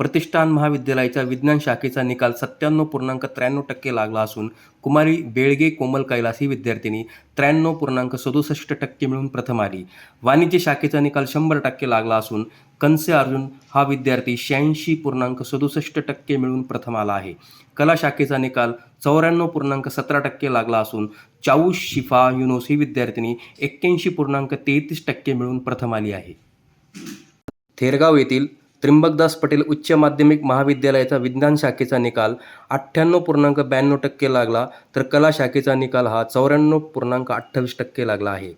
प्रतिष्ठान महाविद्यालयाच्या विज्ञान शाखेचा निकाल सत्त्याण्णव पूर्णांक त्र्याण्णव टक्के लागला असून कुमारी बेळगे कोमल कैलास ही विद्यार्थिनी त्र्याण्णव पूर्णांक सदुसष्ट टक्के मिळून प्रथम आली. वाणिज्य शाखेचा निकाल शंभर टक्के लागला असून कंसे अर्जुन हा विद्यार्थी शहाऐंशी पूर्णांक सदुसष्ट टक्के मिळून प्रथम आला आहे. कला शाखेचा निकाल चौऱ्याण्णव पूर्णांक सतरा टक्के लागला असून चाऊ शिफा युनोस ही विद्यार्थिनी एक्क्याऐंशी पूर्णांक तेहतीस टक्के मिळून प्रथम आली आहे. थेरगाव येथील त्रिंबकदास पटेल उच्च माध्यमिक महाविद्यालयाचा विज्ञान शाखेचा निकाल अठ्ठ्याण्णव पूर्णांक ब्याण्णव टक्के लागला तर कला शाखेचा निकाल हा चौऱ्याण्णव पूर्णांक अठ्ठावीस टक्के लागला आहे.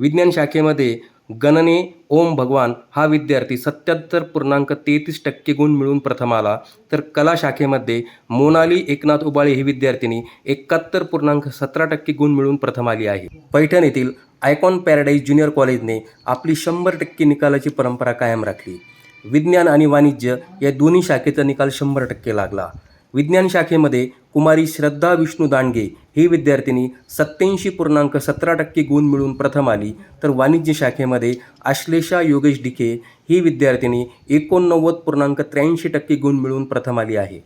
विज्ञान शाखेमध्ये गणने ओम भगवान हा विद्यार्थी सत्याहत्तर पूर्णांक तेहतीस टक्के गुण मिळून प्रथम आला तर कला शाखेमध्ये मोनाली एकनाथ उबाळे ही विद्यार्थिनी एकाहत्तर पूर्णांक सतरा टक्के गुण मिळून प्रथम आली आहे. पैठण येथील आयकॉन पॅराडाईज ज्युनियर कॉलेजने आपली शंभर टक्के निकालाची परंपरा कायम राखली. विज्ञान आणि वाणिज्य या दोन्ही शाखेचा निकाल शंभर टक्के लागला. विज्ञान शाखेमध्ये कुमारी श्रद्धा विष्णू दांडगे ही विद्यार्थिनी सत्याऐंशी पूर्णांक सतरा टक्के गुण मिळून प्रथम आली. तर वाणिज्य शाखेमध्ये आश्लेषा योगेश डिके ही विद्यार्थिनी एकोणनव्वद पूर्णांक त्र्याऐंशी टक्के गुण मिळून प्रथम आली आहे.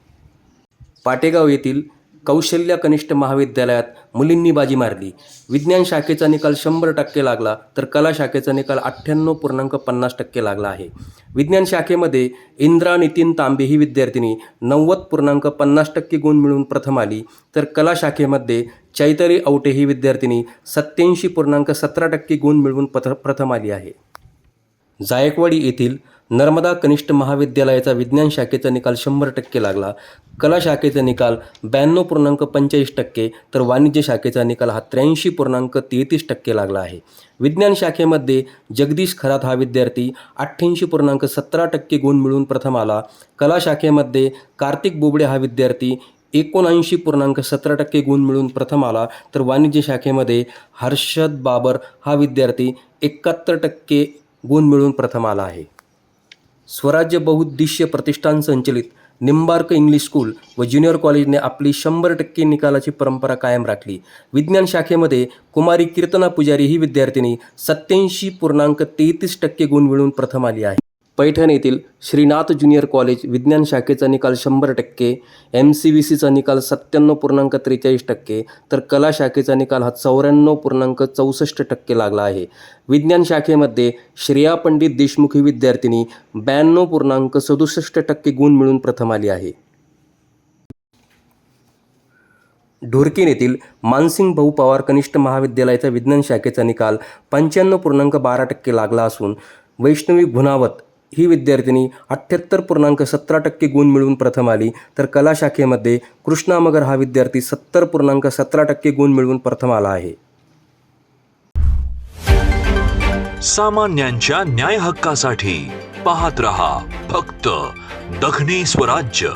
पाटेगाव येथील कौशल्य कनिष्ठ महाविद्यालयात मुलींनी बाजी मारली. विज्ञान शाखेचा निकाल शंभर टक्के लागला तर कला शाखेचा निकाल अठ्ठ्याण्णव पूर्णांक पन्नास टक्के लागला आहे. विज्ञान शाखेमध्ये इंद्रा नितीन तांबे ही विद्यार्थिनी नव्वद पूर्णांक पन्नास टक्के गुण मिळून प्रथम आली तर कला शाखेमध्ये चैतरी औटे ही विद्यार्थिनी सत्याऐंशी पूर्णांक सतरा टक्के गुण मिळवून पथ प्रथम आली आहे. जायकवाडी येथील नर्मदा कनिष्ठ महाविद्यालयाचा विज्ञान शाखेचा निकाल शंभर टक्के लागला. कला शाखेचा निकाल ब्याण्णव पूर्णांक पंचेचाळीस टक्के तर वाणिज्य शाखेचा निकाल हा त्र्याऐंशी पूर्णांक तेहतीस टक्के लागला आहे. विज्ञान शाखेमध्ये जगदीश खरात हा विद्यार्थी अठ्ठ्याऐंशी पूर्णांक सतरा टक्के गुण मिळून प्रथम आला. कला शाखेमध्ये कार्तिक बोबडे हा विद्यार्थी एकोणऐंशी पूर्णांक सतरा टक्के गुण मिळून प्रथम आला तर वाणिज्य शाखेमध्ये हर्षद बाबर हा विद्यार्थी एकाहत्तर टक्के गुण मिळवून प्रथम आला आहे. स्वराज्य बहुउद्देशीय प्रतिष्ठान संचलित निंबार्क इंग्लिश स्कूल व ज्युनियर कॉलेजने आपली शंभर टक्के निकालाची परंपरा कायम राखली. विज्ञान शाखेमध्ये कुमारी कीर्तना पुजारी ही विद्यार्थिनी सत्याऐंशी पूर्णांक तेहतीस टक्के गुण मिळवून प्रथम आली आहे. पैठण येथील श्रीनाथ ज्युनियर कॉलेज विज्ञान शाखेचा निकाल शंभर टक्के एम सी बी सीचा निकाल सत्त्याण्णव पूर्णांक त्रेचाळीस टक्के तर कला शाखेचा निकाल हा चौऱ्याण्णव पूर्णांक चौसष्ट टक्के लागला आहे. विज्ञान शाखेमध्ये श्रेया पंडित देशमुखी विद्यार्थिनी ब्याण्णव पूर्णांक सदुसष्ट टक्के गुण मिळून प्रथम आली आहे. ढोरकीन येथील मानसिंग भाऊ पवार कनिष्ठ महाविद्यालयाचा विज्ञान शाखेचा निकाल पंच्याण्णव पूर्णांक बारा टक्के लागला असून वैष्णवी गुणावत ही विद्यार्थिनी अठ्ठ्याहत्तर पूर्णांक सतरा टक्के गुण मिळवून प्रथम आली. तर कला शाखेमध्ये कृष्णा मगर हा विद्यार्थी सत्तर पूर्णांक सतरा टक्के गुण मिळवून प्रथम आला आहे. सामान्यांच्या न्याय हक्कासाठी पाहत रहा फक्त दखनी स्वराज्य.